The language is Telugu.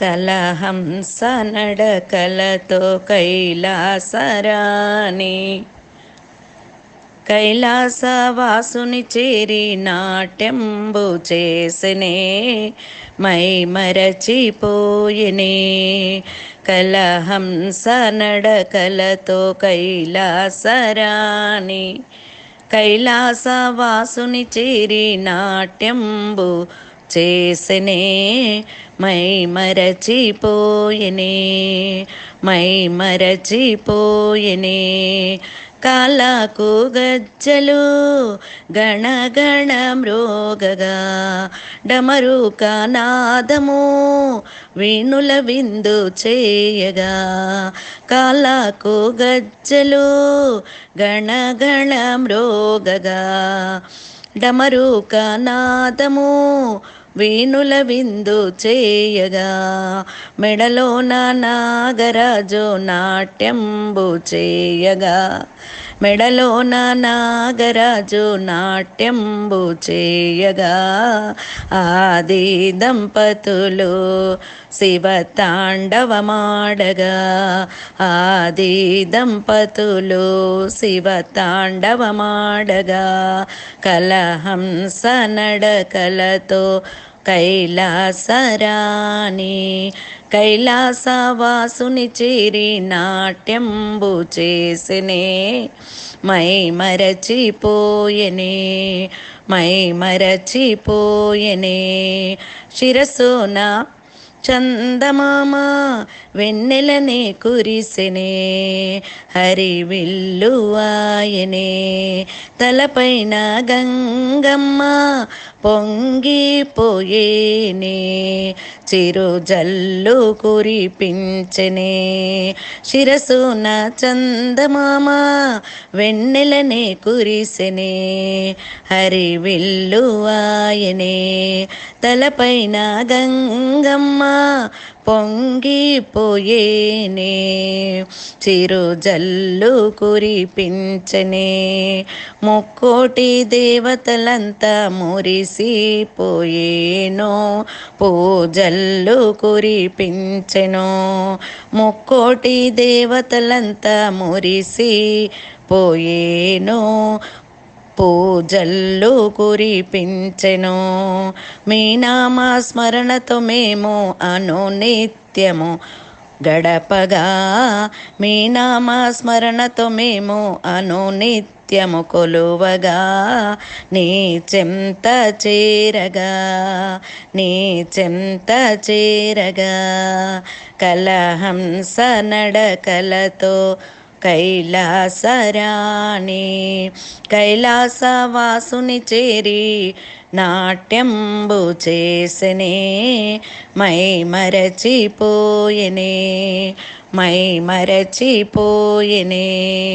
కలహంస నడకలతో కైలాసరాని కైలాసవాసుని చేరి నాట్యంబు చేసినే మై మరచిపోయినే. కలహంస నడకలతో కైలాసరాణి కైలాసవాసుని చేరి నాట్యంబు చేసనే. మై మరచిపోయనే. మై మరచిపోయనే. కాలాకు గజ్జలు గణగణ మృగగా డమరు కానాదము వీణుల విందు చేయగా. కాలకు గజ్జలు గణగణ మృగగా డమరు కానాదము వీణుల విందు చేయగా మెడలోన నాగరాజు నాట్యంబు చేయగా మెడలోన నాగరాజు నాట్యంబు చేయగా ఆది దంపతులు శివ తాండవమాడగా ఆది దంపతులు శివ తాండవమాడగా కలహంస నడకలతో కైలాసరాణి. కైలాసవాసుని చేరి నాట్యంబు చేసినే. మై మరచిపోయనే. మై మరచిపోయనే. శిరసునా చందమామ వెన్నెలనే కురిసెనే హరి విల్లువాయనే తలపైన గంగమ్మ పొంగిపోయేనే చిరు జల్లు కురిపించనే. శిరసున చందమామ వెన్నెలనే కురిసెనే హరి విల్లువాయనే తలపైన గంగమ్మ పొంగిపోయేనే చిరు జల్లు కురిపించనే. ముక్కోటి దేవతలంతా మురిసిపోయేనో పూజల్లు కురిపించెను. ముక్కోటి దేవతలంతా మురిసి పోయేనో పూజల్లు కురిపించెను. మీ నామస్మరణతో మేము అనునిత్యము. గడపగా మీ నామస్మరణతో స్మరణతో మేము అనునిత్యము కొలువగా. నీ చెంత చేరగా నీ చెంత చేరగా. కలహంస నడకలతో కైలాసరాణి కైలాసవాసుని చేరి నాట్యంబు చేసనే మై మరచిపోయనే మై మరచిపోయనే.